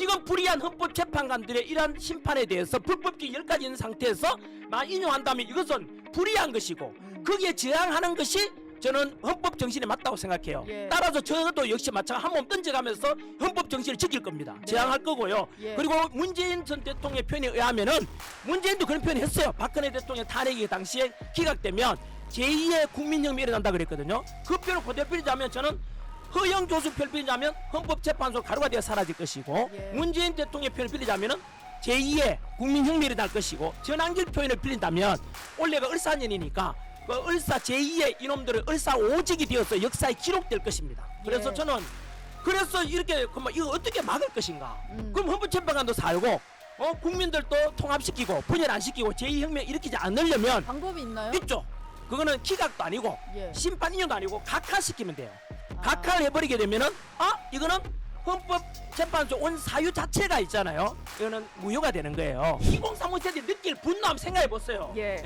지금 불이한 헌법재판관들의 이러한 심판에 대해서 불법기 10가지 있는 상태에서 만 인용한다면 이것은 불이한 것이고 거기에 저항하는 것이 저는 헌법 정신에 맞다고 생각해요. 예. 따라서 저도 역시 마찬가지 한몸 던져가면서 헌법 정신을 지킬 겁니다. 저항할 거고요. 예. 그리고 문재인 전 대통령의 표현에 의하면은 문재인도 그런 표현을 했어요. 박근혜 대통령 탄핵이 당시에 기각되면 제2의 국민혁명이 일어난다 그랬거든요. 그 표현을 그대로 빌리자면 저는 허영 교수 표현을 빌리자면 헌법재판소 가루가 되어 사라질 것이고 예. 문재인 대통령의 표현을 빌리자면은 제2의 국민혁명이 일어날 것이고 전환길 표현을 빌린다면 올해가 을사년이니까 그 을사 제2의 이놈들은 을사 오직이 되어서 역사에 기록될 것입니다. 그래서 예. 저는 그래서 이렇게 그만 이거 어떻게 막을 것인가? 음. 그럼 헌법재판관도 살고 어 국민들도 통합시키고 분열 안 시키고 제2혁명 일으키지 않으려면 방법이 있나요? 있죠. 그거는 기각도 아니고 예. 심판 인용도 아니고 각하시키면 돼요. 아. 각하를 해버리게 되면은 아 이거는 헌법재판소 온 사유 자체가 있잖아요. 이거는 무효가 되는 거예요. 2035 세대 느낄 분노함 생각해 보세요. 예.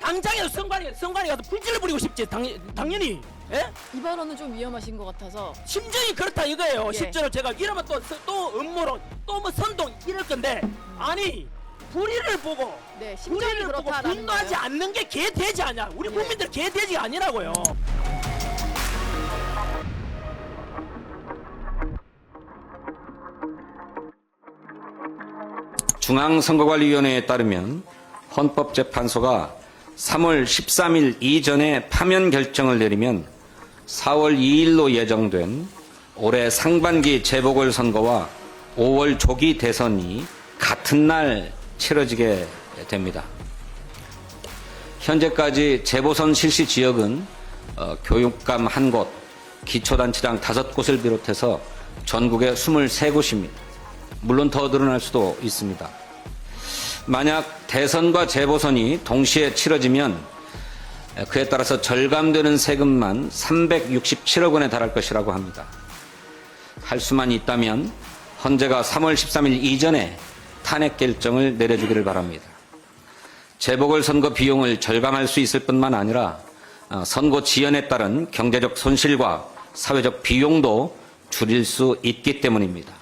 당장에 성관이 성관이 가서 불질러 버리고 싶지 당, 당연히. 예? 이 발언은 좀 위험하신 것 같아서 심정이 그렇다 이거예요. 예. 실제로 제가 이러면 또 또 음모론 또 뭐 선동 이럴 건데 아니 불의를 보고 네 심정이 불의를 보고 그렇다라는 분노하지 거예요. 않는 게 개돼지 아니야. 우리 예. 국민들 개돼지가 아니라고요. 중앙선거관리위원회에 따르면 헌법재판소가 3월 13일 이전에 파면 결정을 내리면 4월 2일로 예정된 올해 상반기 재보궐선거와 5월 조기 대선이 같은 날 치러지게 됩니다. 현재까지 재보선 실시 지역은 어, 교육감 한 곳, 기초단체장 다섯 곳을 비롯해서 전국에 23곳입니다. 물론 더 늘어날 수도 있습니다. 만약 대선과 재보선이 동시에 치러지면 그에 따라서 절감되는 세금만 367억 원에 달할 것이라고 합니다. 할 수만 있다면 헌재가 3월 13일 이전에 탄핵 결정을 내려주기를 바랍니다. 재보궐선거 비용을 절감할 수 있을 뿐만 아니라 어, 선거 지연에 따른 경제적 손실과 사회적 비용도 줄일 수 있기 때문입니다.